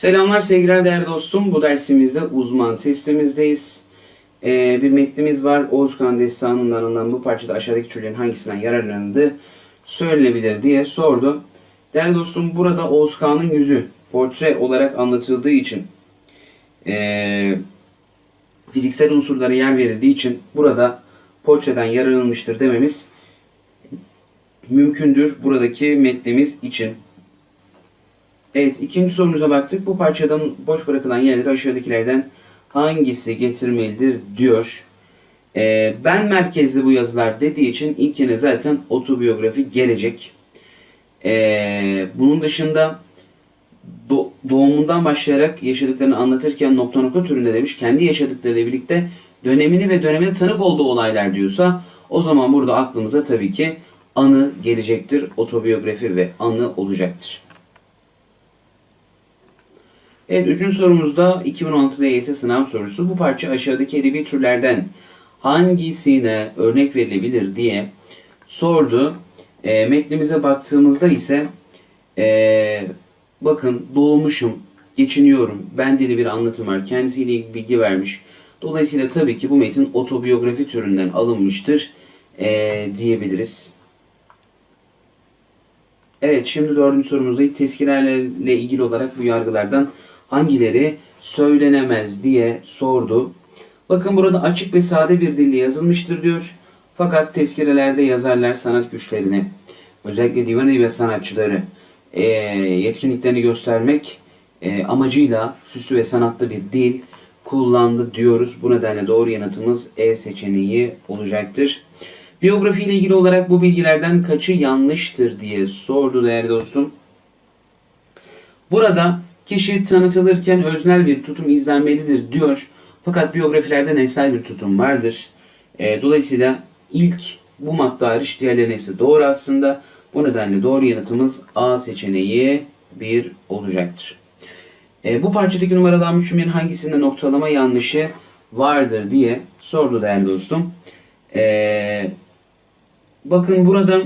Selamlar sevgiler değerli dostum. Bu dersimizde uzman testimizdeyiz. Ee, bir metnimiz var. Oğuz Kağan Destanı'ndan alınan bu parçada aşağıdaki türlerin hangisinden yararlanıldığı söylenebilir diye sordu. Değerli dostum burada Oğuz Kağan'ın yüzü portre olarak anlatıldığı için ee, fiziksel unsurlara yer verildiği için burada portreden yararlanılmıştır dememiz mümkündür buradaki metnimiz için. Evet ikinci sorumuza baktık. Bu parçadan boş bırakılan yerlere aşağıdakilerden hangisi getirmelidir diyor. Ee, ben merkezli bu yazılar dediği için ilk yine zaten otobiyografi gelecek. Ee, bunun dışında do- doğumundan başlayarak yaşadıklarını anlatırken nokta nokta türünde demiş. Kendi yaşadıklarıyla birlikte dönemini ve dönemine tanık olduğu olaylar diyorsa o zaman burada aklımıza tabii ki anı gelecektir. Otobiyografi ve anı olacaktır. Evet, üçüncü sorumuzda 2016 DYS sınav sorusu. Bu parça aşağıdaki edebi türlerden hangisine örnek verilebilir diye sordu. E, metnimize baktığımızda ise e, bakın doğmuşum, geçiniyorum, ben dili bir anlatım var, kendisiyle ilgili bilgi vermiş. Dolayısıyla tabii ki bu metin otobiyografi türünden alınmıştır e, diyebiliriz. Evet şimdi dördüncü sorumuzda tezkirelerle ilgili olarak bu yargılardan hangileri söylenemez diye sordu. Bakın burada açık ve sade bir dille yazılmıştır diyor. Fakat tezkirelerde yazarlar sanat güçlerini, özellikle divan edebiyat sanatçıları e, yetkinliklerini göstermek e, amacıyla süslü ve sanatlı bir dil kullandı diyoruz. Bu nedenle doğru yanıtımız E seçeneği olacaktır. Biyografi ile ilgili olarak bu bilgilerden kaçı yanlıştır diye sordu değerli dostum. Burada kişi tanıtılırken öznel bir tutum izlenmelidir diyor. Fakat biyografilerde nesnel bir tutum vardır. E, dolayısıyla ilk bu madde hariç diğerlerin hepsi doğru aslında. Bu nedenle doğru yanıtımız A seçeneği 1 olacaktır. E, bu parçadaki numaralanmış cümlenin hangisinde noktalama yanlışı vardır diye sordu değerli dostum. E, bakın burada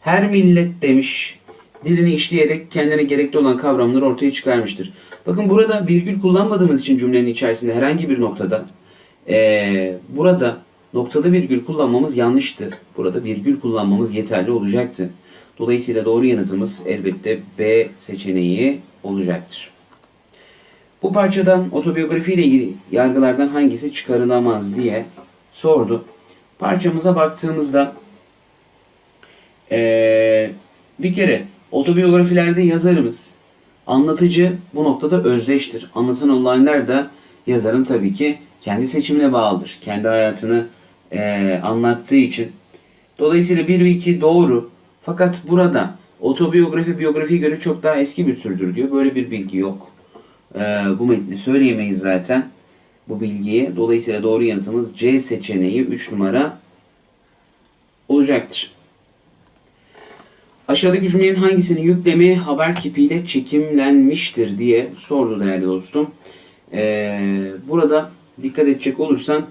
her millet demiş dilini işleyerek kendine gerekli olan kavramları ortaya çıkarmıştır. Bakın burada virgül kullanmadığımız için cümlenin içerisinde herhangi bir noktada ee, burada noktalı virgül kullanmamız yanlıştı. Burada virgül kullanmamız yeterli olacaktı. Dolayısıyla doğru yanıtımız elbette B seçeneği olacaktır. Bu parçadan otobiyografi ile ilgili yargılardan hangisi çıkarılamaz diye sordu. Parçamıza baktığımızda ee, bir kere otobiyografilerde yazarımız anlatıcı bu noktada özdeştir. Anlatan olaylar da yazarın tabii ki kendi seçimine bağlıdır. Kendi hayatını e, anlattığı için. Dolayısıyla 1 ve 2 doğru. Fakat burada otobiyografi biyografiye göre çok daha eski bir türdür diyor. Böyle bir bilgi yok. E, bu metni söyleyemeyiz zaten bu bilgiyi. Dolayısıyla doğru yanıtımız C seçeneği 3 numara olacaktır. Aşağıdaki cümlenin hangisinin yüklemi haber kipiyle çekimlenmiştir diye sordu değerli dostum. Ee, burada dikkat edecek olursan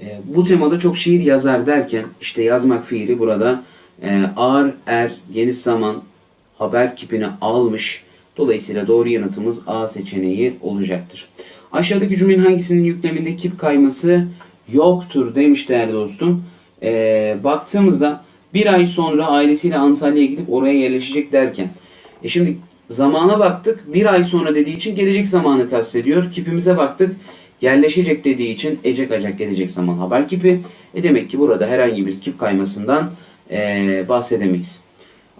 e, bu temada çok şiir yazar derken işte yazmak fiili burada e, ağır er geniş zaman haber kipini almış. Dolayısıyla doğru yanıtımız A seçeneği olacaktır. Aşağıdaki cümlenin hangisinin yükleminde kip kayması yoktur demiş değerli dostum. Ee, baktığımızda bir ay sonra ailesiyle Antalya'ya gidip oraya yerleşecek derken. E şimdi zamana baktık. Bir ay sonra dediği için gelecek zamanı kastediyor. Kipimize baktık. Yerleşecek dediği için ecek acak gelecek zaman haber kipi. E demek ki burada herhangi bir kip kaymasından e, bahsedemeyiz.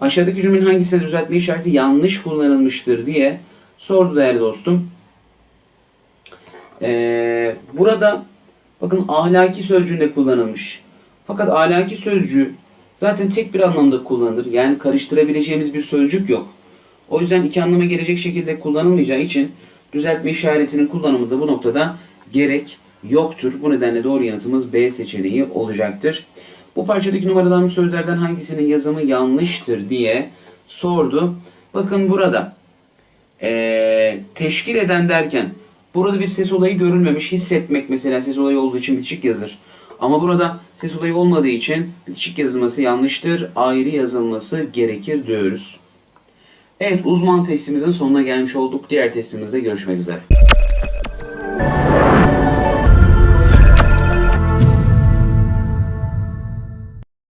Aşağıdaki cümlenin hangisinde düzeltme işareti yanlış kullanılmıştır diye sordu değerli dostum. E, burada bakın ahlaki sözcüğünde kullanılmış. Fakat ahlaki sözcüğü zaten tek bir anlamda kullanılır. Yani karıştırabileceğimiz bir sözcük yok. O yüzden iki anlama gelecek şekilde kullanılmayacağı için düzeltme işaretinin kullanımı da bu noktada gerek yoktur. Bu nedenle doğru yanıtımız B seçeneği olacaktır. Bu parçadaki numaralanmış sözlerden hangisinin yazımı yanlıştır diye sordu. Bakın burada ee, teşkil eden derken burada bir ses olayı görülmemiş. Hissetmek mesela ses olayı olduğu için bitişik yazır. Ama burada ses olayı olmadığı için bitişik yazılması yanlıştır. Ayrı yazılması gerekir diyoruz. Evet uzman testimizin sonuna gelmiş olduk. Diğer testimizde görüşmek üzere.